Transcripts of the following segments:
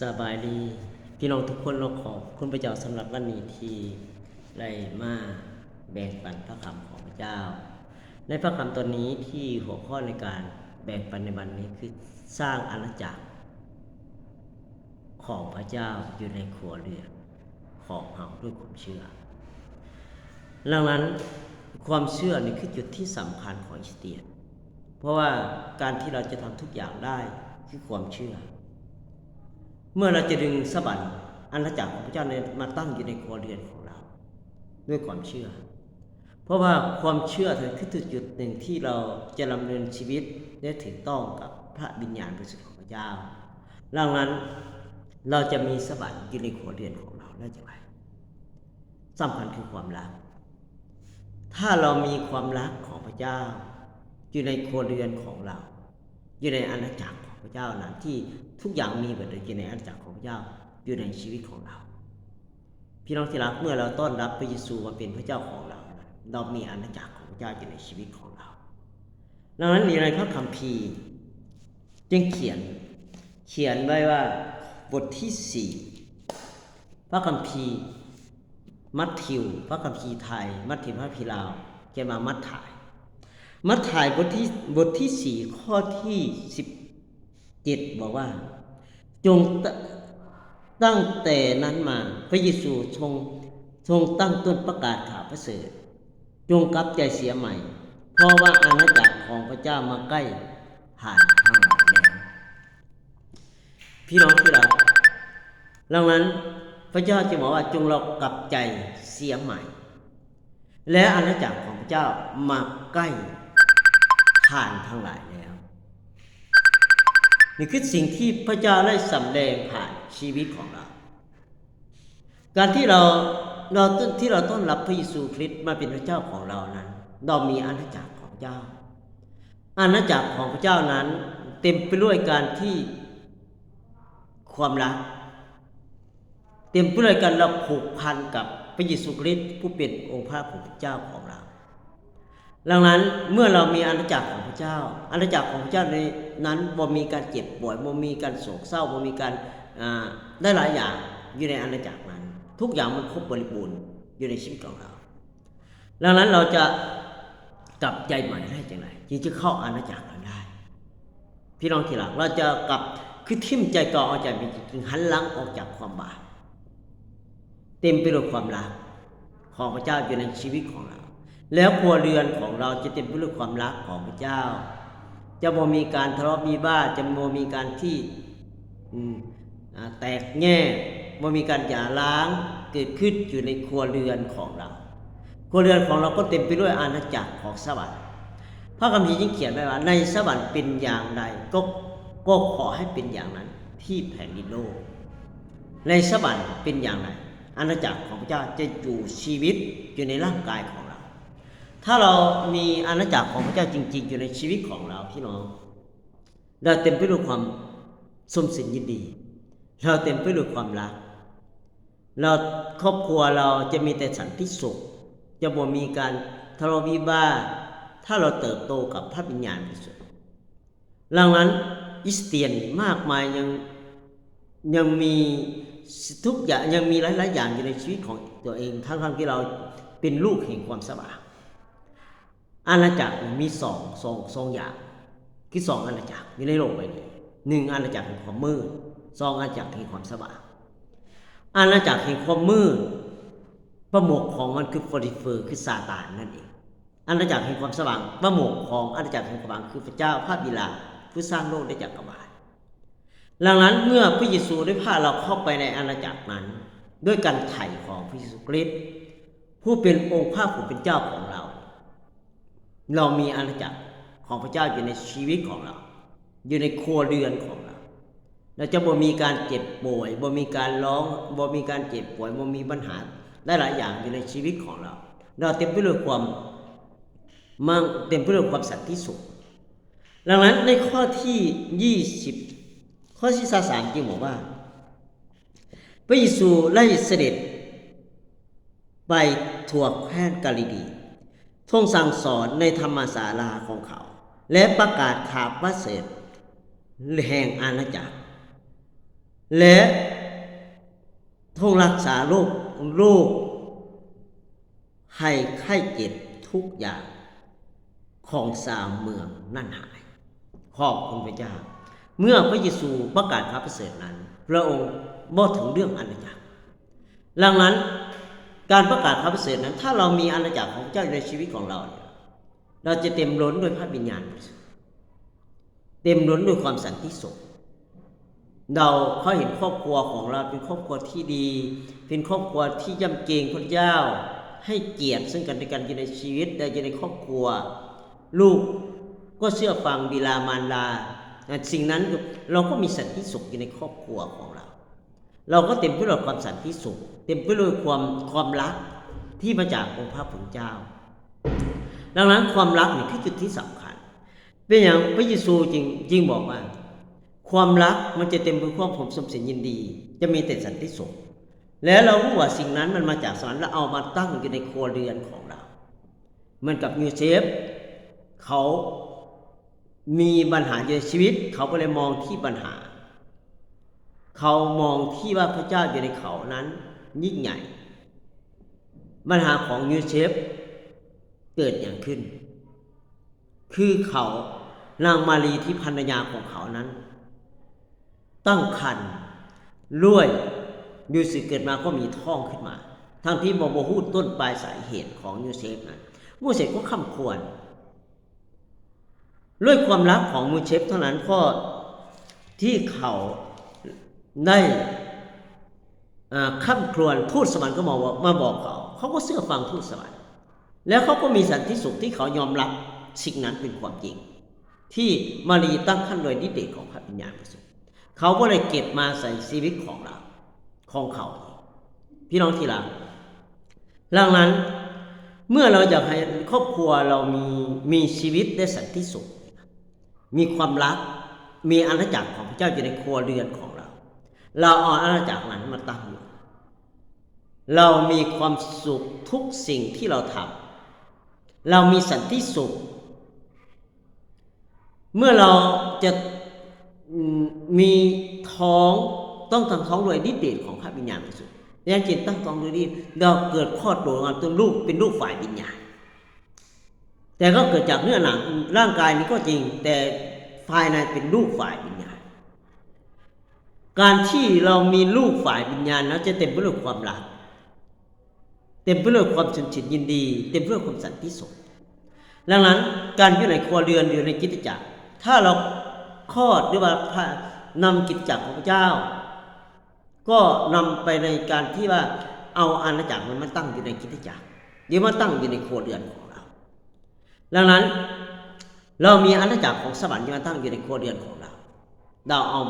สบายดี พี่น้องทุกคนเราขอบคุณพระเจ้าสำหรับวันนี้ที่ได้มาแบ่งปันพระคำของพระเจ้า ในพระคำตอนนี้ที่หัวข้อในการแบ่งปันในวันนี้คือสร้างอาณาจักร ของพระเจ้าอยู่ในครัวเรือนของเราด้วยความเชื่อดังนั้นความเชื่อนี่คือจุดที่สำคัญของคริสเตียน เพราะว่าการที่เราจะทำทุกอย่างได้คือความเชื่อ เมื่อเราจะดึงสบันอาณาจักรของพระเจ้าในมาตั้งอยู่ในครัวเรือนของเรา ด้วยความเชื่อ เพราะว่าความเชื่อถือคือจุดหนึ่งที่เราจะดำเนินชีวิตได้ถูกต้องกับพระวิญญาณบริสุทธิ์ของพระเจ้าดังนั้นเราจะมีสบันอยู่ในครัวเรือนของเราได้อย่างไรสำคัญคือความรัก ถ้าเรามีความรักของพระเจ้า อยู่ในครัวเรือนของเรา อยู่ในอาณาจักรของพระเจ้านั้นที่ ทุกอย่างมีหมดเลยอยู่ในอาณาจักรของพระเจ้าอยู่ในชีวิตของเรา พี่น้องที่รักเมื่อเราต้อนรับพระเยซูมาเป็นพระเจ้าของเรา เรามีอาณาจักรของพระเจ้าอยู่ในชีวิตของเราดังนั้นในพระคัมภีร์จึงเขียนเขียนไว้ว่าบทที่สี่พระคัมภีร์มัทธิว พระคัมภีร์ไทย มัทธิวพระคัมภีร์ลาวเขียนมามัทถ่าย มัทถ่ายบทที่บทที่สี่ข้อที่สิบ เจ็ดบอกว่า จงตตั้งแต่นั้นมาพระเยซูทรงทรงตั้งต้นประกาศข่าวประเสริฐจงกลับใจเสียใหม่ เพราะว่าอาณาจักรของพระเจ้ามาใกล้ผ่านทางหลายแล้วพี่น้องที่รักดังนั้นพระเจ้าจะบอกว่าจงเรากลับใจเสียใหม่ และอาณาจักรของพระเจ้ามาใกล้ผ่านทั้งหลายแล้ว นี่คือสิ่งที่พระเจ้าได้สำแดงผ่านชีวิตของเรา การที่เราเราที่เราต้อนรับพระเยซูคริสต์มาเป็นพระเจ้าของเรานั้น เรามีอาณาจักรของพระเจ้า อาณาจักรของพระเจ้านั้น เต็มไปด้วยการที่ความรัก เต็มไปด้วยการเราผูกพันกับพระเยซูคริสต์ผู้เป็นองค์พระผู้เป็นเจ้าของเราดังนั้นเมื่อเรามีอาณาจักรของพระเจ้าอาณาจักรของพระเจ้าใน นั้นบ่มีการเจ็บป่วยบ่มีการโศกเศร้าบ่มีการได้หลายอย่างอยู่ในอาณาจักรนั้น ทุกอย่างมันครบบริบูรณ์อยู่ในชีวิตของเรา ดังนั้นเราจะกลับใจใหม่ได้อย่างไรจึงจะเข้าอาณาจักรนั้นได้ พี่น้องที่รักเราจะกลับคือทิ่มใจก่อออกจเป็นจึงหันหลังออกจากความบาปเต็มไปด้วยความรักของพระเจ้าอยู่ในชีวิตของเรา แล้วครัวเรือนของเราจะเต็มไปด้วยความรักของพระเจ้า จะบ่มีการทะเลาะมีบ้าจะบ่มีการที่แตกแง่บ่มีการหย่าร้างเกิดขึ้นอยู่ในครัวเรือนของเรา ครัวเรือนของเราก็เต็มไปด้วยอาณาจักรของสวรรค์พระคัมภีร์ยิ่งเขียนไว้ว่า ในสวรรค์เป็นอย่างไรก็ก็ขอให้เป็นอย่างนั้นที่แผ่นดินโลก ในสวรรค์เป็นอย่างไรอาณาจักรของพระเจ้าจะอยู่ชีวิตอยู่ในร่างกายของ ถ้าเรามีอาณาจักรของพระเจ้าจริง ๆ อยู่ในชีวิตของเราพี่น้อง เราเต็มไปด้วยความสมสินยินดี เราเต็มไปด้วยความรัก เราครอบครัวเราจะมีแต่สันติสุข จะบ่มีการทะเลาะวิวาทถ้าเราเติบโตกับพระวิญญาณบริสุทธิ์ดังนั้นอิสเตียนมากมายยังยังมีทุกอย่างยังมีหลาย ๆ อย่างอยู่ในชีวิตของตัวเอง ทั้งๆที่เราเป็นลูกแห่งความสว่าง อาณาจักรมีสองสองสองอย่างคือสองอาณาจักรอยู่ในโลกใบนี้หนึ่งอาณาจักรแห่งความมืดสองอาณาจักรแห่งความสว่างอาณาจักรแห่งความมืดประโมกของมันคือฟอริเฟอร์คือซาตานนั่นเองอาณาจักรแห่งความสว่างประโมกของอาณาจักรแห่งความสว่างคือพระเจ้าพระบิดาผู้สร้างโลกได้จากกบาลดังนั้นเมื่อพระเยซูได้พาเราเข้าไปในอาณาจักรนั้น ด้วยการไถ่ของพระเยซูคริสต์ผู้เป็นองค์พระผู้เป็นเจ้าของเรา เรามีอาณาจักรของพระเจ้าอยู่ในชีวิตของเรา อยู่ในครัวเรือนของเรา เราจะบ่มีการเจ็บป่วยบ่มีการร้องบ่มีการเจ็บป่วยบ่มีปัญหาได้หลายอย่างอยู่ในชีวิตของเรา เราเต็มไปด้วยความมั่งเต็มไปด้วยความสันติสุขดังนั้นในข้อที่ยี่สิบข้อที่สามจึงบอกว่า พระเยซูไล่เสด็จไปทั่วแคว้นกาลิลี ทรงสั่งสอนในธรรมศาลาของเขา และประกาศข่าวประเสริฐแห่งอาณาจักร และทรงรักษาโรคโรคให้ไข้เจ็บทุกอย่างของสามเมืองนั่นหาย ขอบคุณพระเจ้า เมื่อพระเยซูประกาศพระประเสริฐนั้น พระองค์บอกถึงเรื่องอาณาจักรดังนั้น การประกาศพระประเสริฐนั้น ถ้าเรามีอาณาจักรของเจ้าอยู่ในชีวิตของเรา เราจะเต็มล้นด้วยพระวิญญาณ เต็มล้นด้วยความสันติสุขเราเขาเห็นครอบครัวของเราเป็นครอบครัวที่ดี เป็นครอบครัวที่ยำเกรงพระเจ้า ให้เกียรติซึ่งกันและกันอยู่ในชีวิตและอยู่ในครอบครัว ลูกก็เชื่อฟังบิลามารดาสิ่งนั้นเราก็มีสันติสุขอยู่ในครอบครัวของเรา เราก็เต็มไปด้วยความสันติสุข เต็มไปด้วยความความรักที่มาจากองค์พระผู้เจ้า ดังนั้นความรักนี่คือจุดที่สำคัญ เป็นอย่างพระเยซูจริงจริงบอกว่า ความรักมันจะเต็มไปด้วยความผมสมสินยินดี จะมีแต่สันติสุข แล้วเรารู้ว่าสิ่งนั้นมันมาจากสวรรค์แล้วเอามาตั้งอยู่ในครัวเรือนของเราเหมือนกับยูเซฟเขามีปัญหาในชีวิต เขาก็เลยมองที่ปัญหา เขามองที่ว่าพระเจ้าอยู่ในเขานั้นยิ่งใหญ่ปัญหาของยูเซฟเกิดอย่างขึ้น คือเขานางมารีที่ภรรยาของเขานั้น ตั้งคันรวยยูสิเกิดมาก็มีท้องขึ้นมา ทั้งที่บอบฮูดต้นปลายสาเหตุของยูเซฟนั้นมูเซฟก็ข้าควร ด้วยความรักของมูเชฟเท่านั้นก็ที่เขา ได้ข้ามครวนทูตสวรรค์ก็มาบอกมาบอกเขา เขาก็เชื่อฟังทูตสวรรค์ แล้วเขาก็มีสันติสุขที่เขายอมรับสิ่งนั้นเป็นความจริง ที่มารีตั้งขั้นโดยนิเดชของพระวิญญาณบริสุทธิ์เขาก็เลยเก็บมาใส่ชีวิตของเราของเขา พี่น้องที่รักดังนั้นเมื่อเราอยากให้ครอบครัวเรามีมีชีวิตได้สันติสุข มีความรักมีอาณาจักรของพระเจ้าอยู่ในครัวเรือนของ เราเอาอาณาจักรนั้นมาตั้งอยู่เรามีความสุขทุกสิ่งที่เราทำเรามีสันติสุข เมื่อเราจะมีท้องต้องทำท้องโดยนิเดชของพระวิญญาณบริสุทธิ์ยังจิตตั้งท้องโดยนี้เราเกิดคลอดโดยการตัวลูกเป็นลูกฝ่ายวิญญาณแต่ก็เกิดจากเนื้อหนังร่างกายนี้ก็จริง แต่ภายในเป็นลูกฝ่ายวิญ การที่เรามีลูกฝ่ายวิญญาณนั้นจะเต็มไปด้วยความรักเต็มไปด้วยความชนชินยินดี เต็มไปด้วยความสันติสุขดังนั้นการอยู่ในครัวเรือนอยู่ในกิจจักร ถ้าเราคลอดหรือว่านำกิจจักรของพระเจ้า ก็นำไปในการที่ว่าเอาอาณาจักรมันมาตั้งอยู่ในกิจจักรหรือมาตั้งอยู่ในครัวเรือนของเรา ดังนั้นเรามีอาณาจักรของสวรรค์มาตั้งอยู่ในครัวเรือนของเรา เราเอา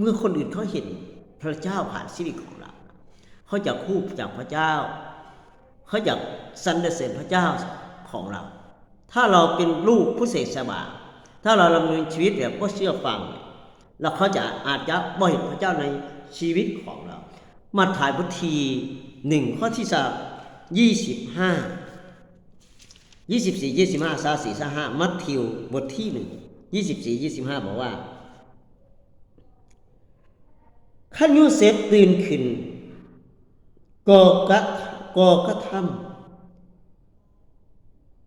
เมื่อคนอื่นเขาเห็นพระเจ้าผ่านชีวิตของเราเขาจะคู่จากพระเจ้าเขาอยากสรรเสริญพระเจ้าของเรา ถ้าเราเป็นลูกผู้เสกสบาถ้าเราดำเนินชีวิตแบบก็เชื่อฟังแล้วเขาจะอาจจะบ่เห็นพระเจ้าในชีวิตของเรา มาถ่ายบททีหนึ่งข้อที่สามยี่สิบห้ายี่สิบสี่ยี่สิบห้าสาสี่สาห้ามัทธิวบทที่หนึ่งยี่สิบสี่ยี่สิบห้าบอกว่า ขันยูเซฟตื่นขึ้นก่อกะก่อกระทำ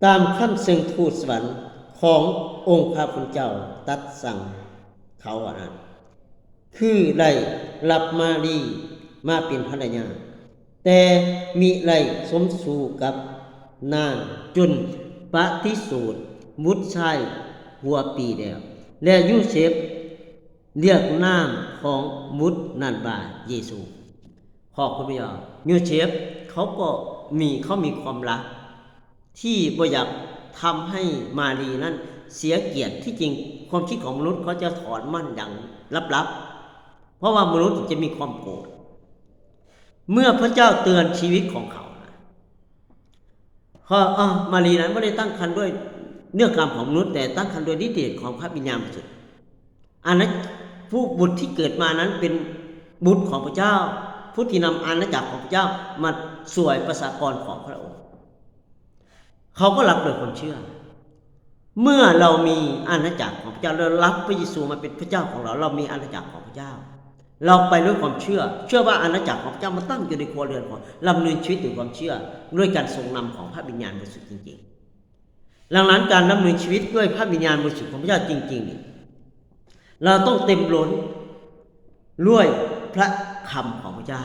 ตามคำเสียงทูตสวรรค์ขององค์พระพุทธเจ้าตัดสั่งเขาอะนคือได้รับมาดีมาเป็นภรรยา แต่มีไรสมสู่กับนางจนปฏิสูตรมุดชายหัวปีเดียวและยูเซฟเรียกนาม ของมุดนันบาเยซูขอบคุณพระเจ้ายูเซฟเขาก็มีเขามีความรัก ที่บ่อยากทำให้มารีนั้นเสียเกียรติที่จริงความคิดของมนุษย์เขาจะถอนมั่นอย่างลับๆ เพราะว่ามนุษย์จะมีความโกรธเมื่อพระเจ้าเตือนชีวิตของเขาเขาอ๋อมารีนั้นไม่ได้ตั้งคันด้วยเนื้อกรรมของมนุษย์แต่ตั้งคันโดยนิเดชของพระวิญญาณบริสุทธิ์อันนั้น ผู้บุตรที่เกิดมานั้นเป็นบุตรของพระเจ้า ผู้ที่นำอาณาจักรของพระเจ้ามาสวยประสากรของพระองค์ เขาก็รับโดยความเชื่อ เมื่อเรามีอาณาจักรของพระเจ้าเรารับพระเยซูมาเป็นพระเจ้าของเรา เรามีอาณาจักรของพระเจ้า เราไปด้วยความเชื่อ เชื่อว่าอาณาจักรของพระเจ้ามาตั้งอยู่ในครัวเรือนของลำเนินชีวิตด้วยความเชื่อ ด้วยการทรงนำของพระวิญญาณบริสุทธิ์จริง ๆ ดังนั้นการดำเนินชีวิตด้วยพระวิญญาณบริสุทธิ์ของพระเจ้าจริงๆนี่ เราต้องเต็มล้นด้วยพระคำของพระเจ้า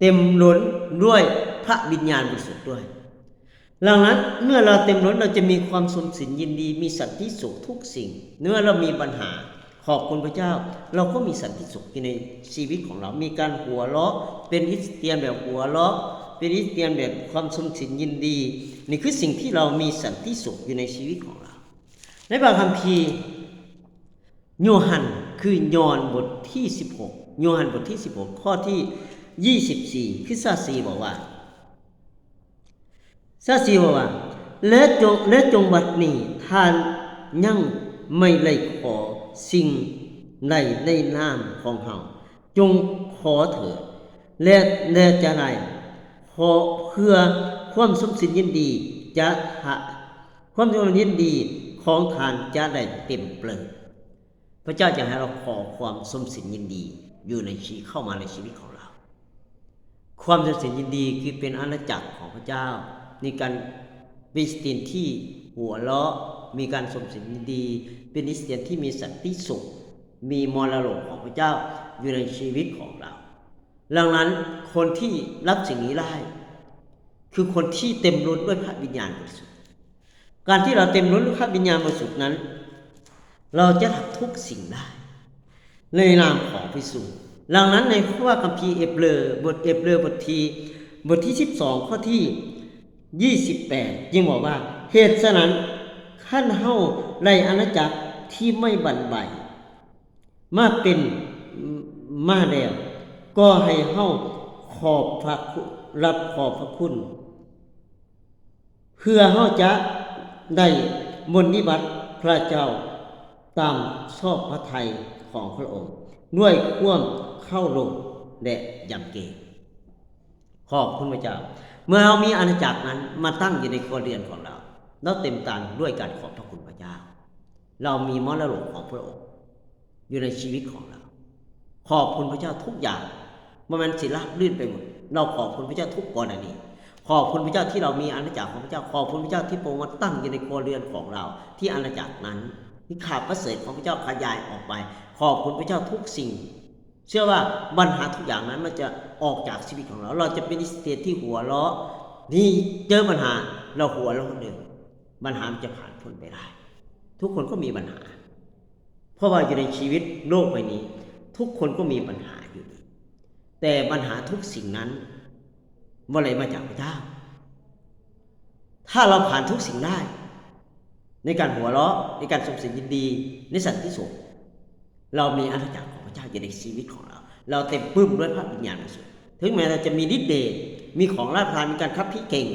เต็มล้นด้วยพระวิญญาณบริสุทธิ์ด้วยดังนั้นเมื่อเราเต็มล้นเราจะมีความสมสินยินดี มีสันติสุขทุกสิ่ง เมื่อเรามีปัญหาขอบคุณพระเจ้า เราก็มีสันติสุขอยู่ในชีวิตของเรา มีการหัวเราะเป็นคริสเตียนแบบหัวเราะเป็นคริสเตียนแบบความสมสินยินดีนี่คือสิ่งที่เรามีสันติสุขอยู่ในชีวิตของเรา ในบางคัมภีร์ โยฮันคือยอห์นบทที่ 16 โยฮันบทที่ 16 ข้อที่ 24คริสตาสีบอกว่าซาซีบอกว่า และจงและจงบัดนี้ท่านยังไม่ไล่ขอสิ่งใดในนามของเฮาจงขอเถิดและและจะได้ขอเพื่อความสมสินยินดีจะหาความสมสินยินดีของทานจะได้เต็มเปลิง พระเจ้าจะให้เราขอความสมสินยินดีอยู่ในชีวิตเข้ามาในชีวิตของเรา ความสมสินยินดีคือเป็นอาณาจักรของพระเจ้าในการเป็นคริสเตียนที่หัวเราะมีการสมสินยินดี เป็นคริสเตียนที่มีสันติสุข มีมรดกของพระเจ้าอยู่ในชีวิตของเราดังนั้นคนที่รับสิ่งนี้ได้คือคนที่เต็มล้นด้วยพระวิญญาณบริสุทธิ์การที่เราเต็มล้นด้วยพระวิญญาณบริสุทธิ์นั้น เราจะทำทุกสิ่งได้ ในนามของพระเยซูดังนั้นในข้อว่าคัมภีร์เอเบรอบทเอเบรอบทที่บทที่ 12 ข้อที่ 28 ยิ่งบอกว่า เหตุฉะนั้นขั้นเฮาในอาณาจักรที่ไม่บันใบมาเป็นมาแล้วก็ให้เฮาขอบพระคุณรับขอบพระคุณ เพื่อเฮาจะได้มนิบัติพระเจ้า ตามชอบพระทัยของพระองค์ด้วยความเข้าลงและยำเกรงขอบคุณพระเจ้า เมื่อเรามีอาณาจักรนั้นมาตั้งอยู่ในครัวเรือนของเรา เราเต็มตันด้วยการขอบพระคุณพระเจ้า เรามีมรดกของพระองค์ อยู่ในชีวิตของเรา ขอบคุณพระเจ้าทุกอย่างมันสิลาบลื่นไปหมด เราขอบคุณพระเจ้าทุกกรณีขอบคุณพระเจ้าที่เรามีอาณาจักรของพระเจ้า ขอบคุณพระเจ้าที่พระองค์มาตั้งอยู่ในครัวเรือนของเรา ที่อาณาจักรนั้น ที่ขาดพระเสริฐของพระเจ้าขยายออกไป ขอบคุณพระเจ้าทุกสิ่ง เชื่อว่าปัญหาทุกอย่างนั้นมันจะออกจากชีวิตของเรา เราจะเป็นนิสเตียที่หัวเราะนี่เจอปัญหาเราหัวเราะเดิมปัญหามันจะผ่านพ้นไปได้ ทุกคนก็มีปัญหา เพราะว่าอยู่ในชีวิตโลกใบนี้ ทุกคนก็มีปัญหาอยู่ดีแต่ปัญหาทุกสิ่งนั้นว่าอะไรมาจากพระเจ้า ถ้าเราผ่านทุกสิ่งได้ ในการหัวเราะในการสมสินยินดี ในสันติสุขเรามีอาณาจักรของพระเจ้าอยู่ในชีวิตของเรา เราเต็มปื้มด้วยพระวิญญาณบริสุทธิ์ถึงแม้เราจะมีฤทธิ์เดชมีของราชทานมีการคับพิเก่ง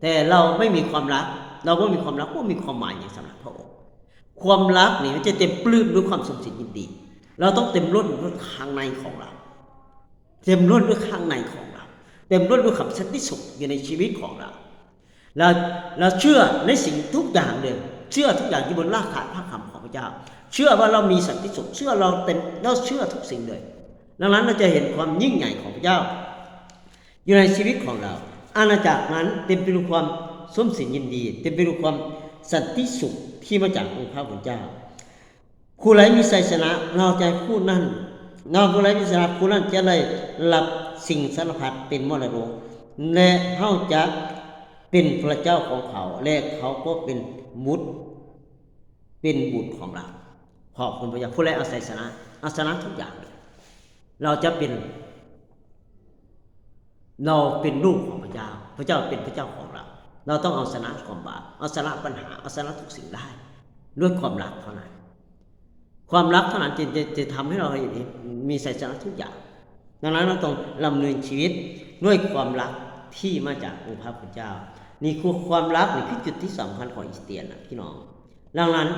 แต่เราไม่มีความรัก เราก็มีความรักก็มีความหมายอย่างสำหรับพระองค์ความรักนี่มันจะเต็มปลื้มด้วยความสมสินยินดี เราต้องเต็มล้นด้วยข้างในของเรา เต็มล้นด้วยข้างในของเรา เต็มล้นด้วยคำสันติสุขอยู่ในชีวิตของเรา เราเราเชื่อในสิ่งทุกอย่างเลย เชื่อทุกอย่างที่บนรากฐานพระคำของพระเจ้า เชื่อว่าเรามีสันติสุข เชื่อเราเต็มเราเชื่อทุกสิ่งเลย ดังนั้นเราจะเห็นความยิ่งใหญ่ของพระเจ้า อยู่ในชีวิตของเรา อาณาจักรนั้นเต็มไปด้วยความสมสินยินดี เต็มไปด้วยความสันติสุขที่มาจากองค์พระผู้เจ้าผู้ใดมีชัยชนะเราจผู้นั้นเราผู้ใดมีชัยชนะผู้นั้นจะได้รับสิ่งสารพัดเป็นมรดกและเขาจะ เป็นพระเจ้าของเขา และเขาก็เป็นมุตเป็นบุตรของเราขอบคุณพระเจ้าผู้ใดอาชัยชนะอาชนะทุกอย่าง เราจะเป็น เราเป็นลูกของพระเจ้า พระเจ้าเป็นพระเจ้าของเรา เราต้องเอาชนะความบาปเอาชนะปัญหาเอาชนะทุกสิ่งได้ ด้วยความรักเท่านั้น ความรักเท่านั้นจะจะจะทำให้เรามีชัยชนะทุกอย่าง ดังนั้นเราต้องดำเนินชีวิตด้วยความรักที่มาจากองค์พระผู้เจ้า นี่คือความรักนี่คือจุดที่สำคัญของอิสเตียนนะพี่น้อง ดังนั้น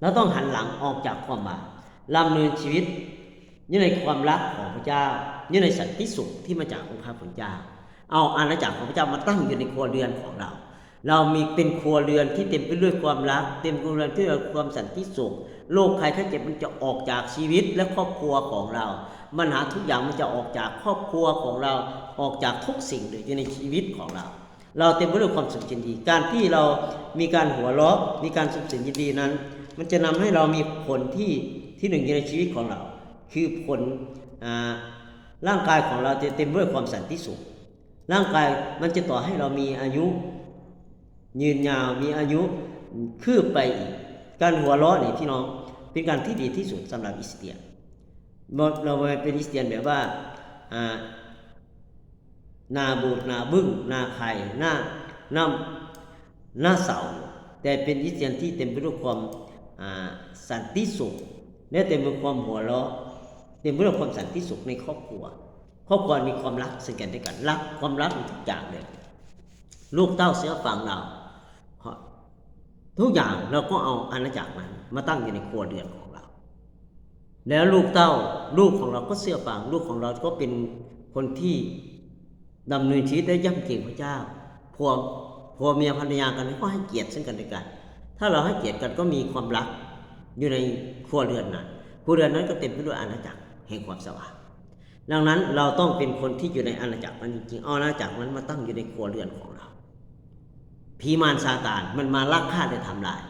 เราต้องหันหลังออกจากความบาปดำเนินชีวิตอยู่ในความรักของพระเจ้าอยู่ในสันติสุขที่มาจากองค์พระผู้เจ้า เอาอาณาจักรของพระเจ้ามาตั้งอยู่ในครัวเรือนของเรา เรามีเป็นครัวเรือนที่เต็มไปด้วยความรัก เต็มครัวเรือนที่มีความสันติสุข โรคภัยไข้เจ็บมันจะออกจากชีวิตและครอบครัวของเราปัญหาทุกอย่างมันจะออกจากครอบครัวของเราออกจากทุกสิ่งเลยอยู่ในชีวิตของเรา เราเต็มไปด้วยความสุขยินดี การที่เรามีการหัวเราะมีการสุขสินยินดีนั้น มันจะนำให้เรามีผลที่ที่หนึ่งในชีวิตของเรา คือผลอ่าร่างกายของเราจะเต็มไปด้วยความสันติสุข ร่างกายมันจะต่อให้เรามีอายุ ยืนยาวมีอายุคืบไปอีกการหัวเราะนี่พี่น้องเป็นการที่ดีที่สุดสำหรับอิสเตียนเราเราไป็นอิสเตียนแบบว่าอ่า นาบูดหนาบึ้งหนาไข่หน้าน้าหน้าเสา แต่เป็นอิสเตียนที่เต็มไปด้วยความสันติสุขและเต็มไปด้วยความหัวเราะเต็มไปด้วยความสันติสุขในครอบครัว ครอบครัวมีความรักซึ่งกันและกันรักความรักทุกอย่างเลยลูกเต้าเสือฝังเราทุกอย่างเราก็เอาอาณาจักรนั้นมาตั้งอยู่ในครัวเรือนของเรา แล้วลูกเต้าลูกของเราก็เสื่อฟังลูกของเราก็เป็นคนที่ ดำเนินชีวิตได้ย่ำเกรงพระเจ้าพวพัวเมียภรรยากันก็ให้เกียรติซึ่งกันและกัน ถ้าเราให้เกียรติกันก็มีความรักอยู่ในครัวเรือนนั้นครัวเรือนนั้นก็เต็มไปด้วยอาณาจักรแห่งความสว่างดังนั้นเราต้องเป็นคนที่อยู่ในอาณาจักรนั้นจริงๆเอาอาณาจักรนั้นมาตั้งอยู่ในครัวเรือนของเราผีมารซาตานมันมาลักฆ่าและทำลาย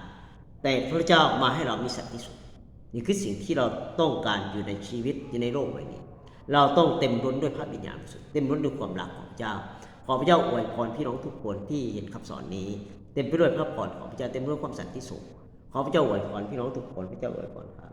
แต่พระเจ้ามาให้เรามีสันติสุขนี่คือสิ่งที่เราต้องการอยู่ในชีวิตอยู่ในโลกใบนี้ เราต้องเต็มล้นด้วยพระวิญญาณบริสุทธิ์เต็มล้นด้วยความรักของเจ้า ขอพระเจ้าอวยพรพี่น้องทุกคนที่เห็นคำสอนนี้ เต็มไปด้วยพระพรของพระเจ้าเต็มด้วยความสันติสุขขอพระเจ้าอวยพรพี่น้องทุกคนพระเจ้าอวยพรครับ